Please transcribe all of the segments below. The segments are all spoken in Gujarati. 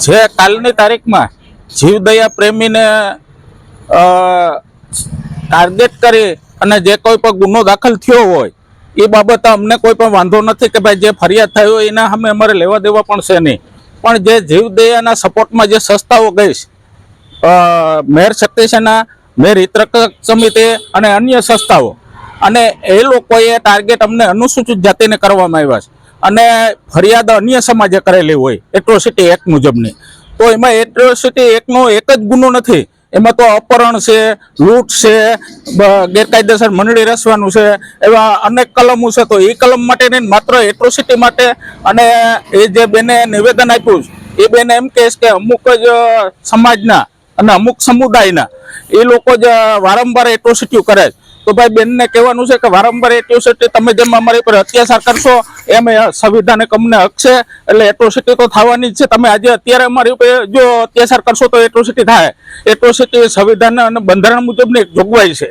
જે કાલની તારીખમાં જીવદયા પ્રેમીને ટાર્ગેટ કરી અને જે કોઈ પણ ગુનો દાખલ થયો હોય, એ બાબતે અમને કોઈ પણ વાંધો નથી કે ભાઈ જે ફરિયાદ થઈ હોય એના અમે અમારે લેવા દેવા પણ છે નહીં. પણ જે જીવદયાના સપોર્ટમાં જે સંસ્થાઓ ગઈશ મેર શક્તિસેના મેર હિતરક્ષક સમિતિ અને અન્ય સંસ્થાઓ. અને એ લોકોએ ટાર્ગેટ અમને અનુસૂચિત જાતિને કરવામાં આવ્યા છે. અને ફરિયાદ અન્ય સમાજે કરેલી હોય એટ્રોસિટી એક્ટ મુજબની તો એમાં એટ્રોસિટી એક્ટનો એક જ ગુનો નથી, એમાં તો અપહરણ છે, લૂંટ છે ગેરકાયદેસર મંડળી રસવાનું છે, એવા અનેક કલમો છે તો એ કલમ માટે નહીં, માત્ર એટ્રોસિટી માટે અને એ જે બેને નિવેદન આપ્યું એ બેને એમ કહેશ કે અમુક જ સમાજના અને અમુક સમુદાયના, એ લોકો જ વારંવાર એટ્રોસિટી કરે છે. તો ભાઈ બેનને કહેવાનું છે કે વારંવાર એટ્રોસિટી તમે જેમ અમારી પર અત્યાચાર કરશો, એમ સંવિધાનિક અમને હક છે. એટલે એટ્રોસિટી તો થવાની જ છે. તમે આજે અત્યારે અમારી ઉપર જો અત્યાચાર કરશો તો એટ્રોસિટી થાય. એટ્રોસિટી સંવિધાન અને બંધારણ મુજબની એક જોગવાઈ છે.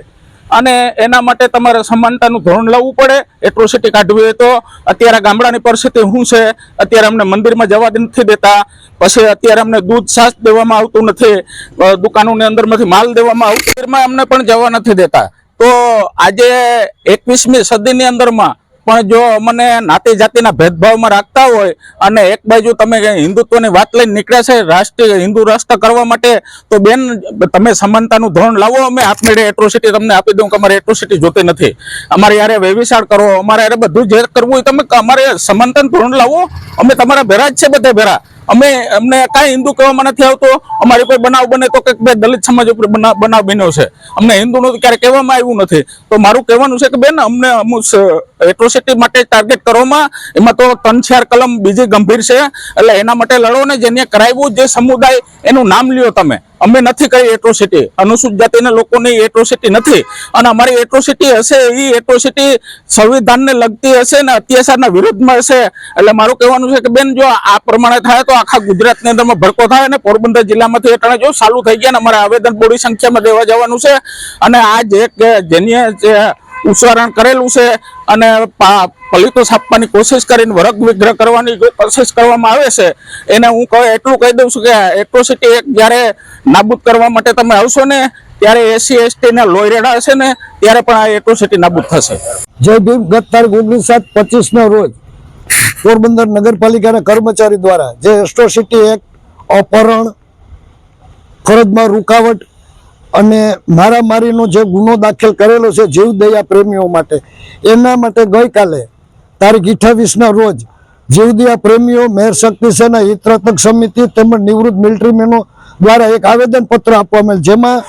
અને એના માટે તમારે સમાનતાનું ધોરણ લાવવું પડે. એટ્રોસિટી કાઢવી હોય તો. અત્યારે ગામડાની પરિસ્થિતિ શું છે? અત્યારે અમને મંદિરમાં જવા નથી દેતા. પછી અત્યારે અમને દૂધ છાશ દેવામાં આવતું નથી. દુકાનોની અંદરમાંથી માલ દેવામાં આવતું. અમને પણ જવા નથી દેતા. તો આજે એકવીસમી સદીની અંદરમાં પણ જો અમને નાતી જાતિના ભેદભાવમાં રાખતા હોય અને એક બાજુ તમે હિન્દુત્વની વાત લઈને નીકળ્યા છે, રાષ્ટ્રીય હિન્દુ રાષ્ટ્ર કરવા માટે, તો બેન, તમે સમાનતાનું ધોરણ લાવો, અમે આપમેળે એટ્રોસિટી તમને આપી દઉં કે અમારે એટ્રોસિટી જોતી નથી. અમારે યારે વ્યવિશાળ કરો, અમારે યારે બધું જે કરવું હોય તમે અમારે સમાનતાનું ધોરણ લાવો, અમે તમારા ભેરા જ છે બધા ભેરા. અમે, અમને કાંઈ હિન્દુ કહેવામાં નથી આવતો. અમારી કોઈ બનાવ બને તો કંઈક ભાઈ દલિત સમાજ ઉપર બના- બનાવ બન્યો છે. અમને હિન્દુનું ક્યારે કહેવામાં આવ્યું નથી. તો મારું કહેવાનું છે કે બેન, અમને અમુક એટ્રોસિટી માટે ટાર્ગેટ કરવામાં, એમાં તો ત્રણ ચાર કલમ બીજી ગંભીર છે. એટલે એના માટે લડો ને જેને કરાવ્યું જે સમુદાય, એનું નામ લ્યો તમે. અમે નથી કરી એટ્રોસિટી અનુસૂચિત જાતિના લોકોની એટ્રોસિટી નથી. અને અમારી એટ્રોસિટી હશે એ એટ્રોસિટી સંવિધાનને લગતી હશે ને અત્યાચારના વિરુદ્ધમાં હશે. એટલે મારું કહેવાનું છે કે બેન, જો આ પ્રમાણે થાય તો આખા ગુજરાતની અંદરમાં ભડકો થાય અને પોરબંદર જિલ્લામાંથી અટાણે જો ચાલુ થઈ ગયા ને અમારે આવેદન બોડી સંખ્યામાં દેવા જવાનું છે. અને આ જે જેની ઉચ્ચારણ કરેલું છે અને પલિતો છાપવાની કોશિશ કરીને વર્ગ વિગ્રહ કરવાની જો કોશિશ કરવામાં આવે છે, એને હું કહે એટલું કહી દઉં છું કે એટ્રોસિટી એક જ્યારે નાબૂદ કરવા માટે તમે આવશો ને, ત્યારે એસસી એસટી ના લોયરેડા હશે ને, ત્યારે પણ આ એટ્રોસિટી નાબૂદ થશે. જય ભીમ ગત તારીખ ઓગણીસ સાત પચીસના રોજ પોરબંદર નગરપાલિકાના કર્મચારી દ્વારા જે એસ્ટ્રોસિટી એક અપહરણ, ફરજમાં રૂકાવટ અને મારામારીનો જે ગુનો દાખલ કરેલો છે જીવદયા પ્રેમીઓ માટે, એના માટે ગઈકાલે, તારીખ અઠ્ઠાવીસના રોજ જીવદયા પ્રેમીઓ, મેયર શક્તિસેના હિતરક્ષક સમિતિ તેમજ નિવૃત્ત મિલિટરી મેનો દ્વારા એક આવેદન પત્ર આપવામાં જેમાં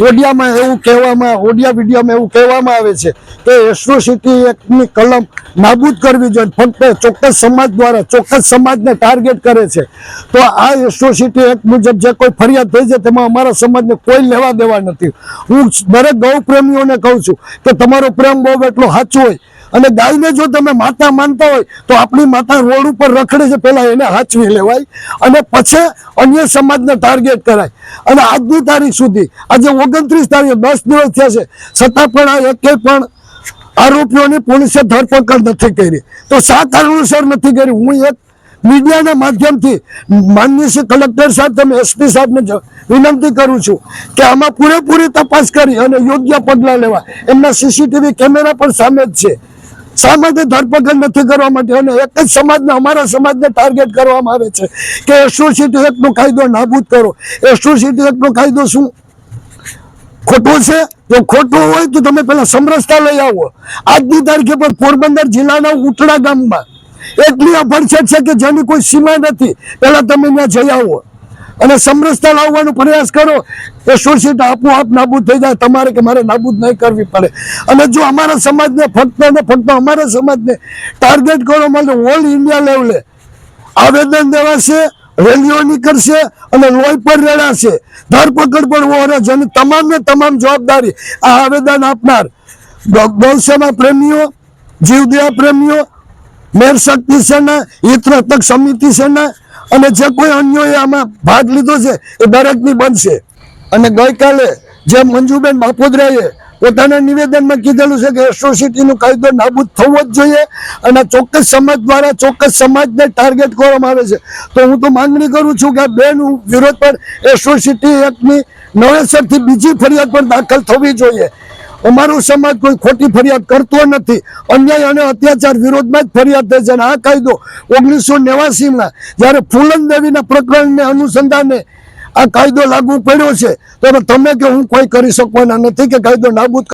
ઓડિયામાં એવું કહેવામાં, ઓડિયા વિડીયોમાં એવું કહેવામાં આવે છે કે એસ્ટ્રોસિટી એક્ટની કલમ નાબૂદ કરવી જોઈએ ફક્ત ચોક્કસ સમાજ દ્વારા, ચોક્કસ સમાજને ટાર્ગેટ કરે છે. તો આ એસ્ટ્રોસિટી એક્ટ મુજબ જે કોઈ ફરિયાદ થઈ છે, તેમાં અમારા સમાજને કોઈ લેવા દેવા નથી. હું દરેક ગૌ પ્રેમીઓને કહું છું કે તમારો પ્રેમ બહુ એટલો સાચો હોય અને ગાયને જો તમે માતા માનતા હોય તો આપણી માતા રોડ ઉપર રખડે છે પહેલાં એને હાચવી લેવાય. અને પછી અન્ય સમાજને ટાર્ગેટ કરાય. અને આજની તારીખ સુધી, આજે ઓગણત્રીસ તારીખે દસ દિવસ થયા છે, છતાં પણ આ એકે પણ આરોપીઓની પોલીસે ધરપકડ નથી કરી. તો શા કારણોસર નથી કરી? હું એક મીડિયાના માધ્યમથી માનનીય શ્રી કલેક્ટર સાહેબ તમે એસપી સાહેબને વિનંતી કરું છું કે આમાં પૂરેપૂરી તપાસ કરી અને યોગ્ય પગલાં લેવા. એમના સીસીટીવી કેમેરા પણ સામે જ છે. શા માટે ધરપકડ નથી કરવા માટે અને એક જ સમાજને અમારા સમાજને ટાર્ગેટ કરવામાં આવે છે કે એસોસિટી એક્ટનો કાયદો નાબૂદ કરો. એસોસિટી એક્ટનો કાયદો શું? ખોટું છે? જો ખોટું હોય તો તમે પેલા સમરસતા લઈ આવો. આજની તારીખે પણ પોરબંદર જિલ્લાના ઉટડા ગામમાં એટલી અભડછેટ છે કે જેની કોઈ સીમા નથી. પેલા તમે ત્યાં જઈ આવો. અને સમરસતા લાવવાનો પ્રયાસ કરો, એ સોસાયટી આપોઆપ નાબૂદ થઈ જાય, તમારે કે મારે નાબૂદ નહીં કરવી પડે. અને જો અમારા સમાજને ફક્ત ને ફક્ત અમારા સમાજને ટાર્ગેટ કરો માટે ઓલ ઇન્ડિયા લેવલે આવેદન દેવાશે, રેલીઓ નીકળશે અને લોહી પર રેડાશે. ધરપકડ પણ વહોરાશે અને તમામને તમામ જવાબદારી આ આવેદન આપનાર ગૌસેના પ્રેમીઓ, જીવદયા પ્રેમીઓ મેર શક્તિ સેના, હિતરક્ષક સમિતિ સેના અને જે કોઈ અન્યોએ આમાં ભાગ લીધો છે, એ દરેકની બનશે. અને ગઈકાલે જે મંજુબેન બાપોદરાએ પોતાના નિવેદનમાં કીધેલું છે કે એટ્રોસિટીનો કાયદો નાબૂદ થવો જ જોઈએ અને ચોક્કસ સમાજ દ્વારા ચોક્કસ સમાજને ટાર્ગેટ કરવામાં આવે છે. તો હું તો માંગણી કરું છું કે બેન વિરોધ પર એટ્રોસિટી એક્ટની નવેસરથી બીજી ફરિયાદ પણ દાખલ થવી જોઈએ. અમારો સમાજ કોઈ ખોટી ફરિયાદ કરતો નથી. અન્યાય અને અત્યાચાર વિરોધમાં જ ફરિયાદ થાય છે અને આ કાયદો ઓગણીસો નેવાસીમાં જ્યારે ફૂલન દેવીના પ્રકરણને અનુસંધાને આ કાયદો લાગુ પડ્યો છે, તો તમે કે હું કોઈ કરી શકવાના નથી કે કાયદો નાબૂદ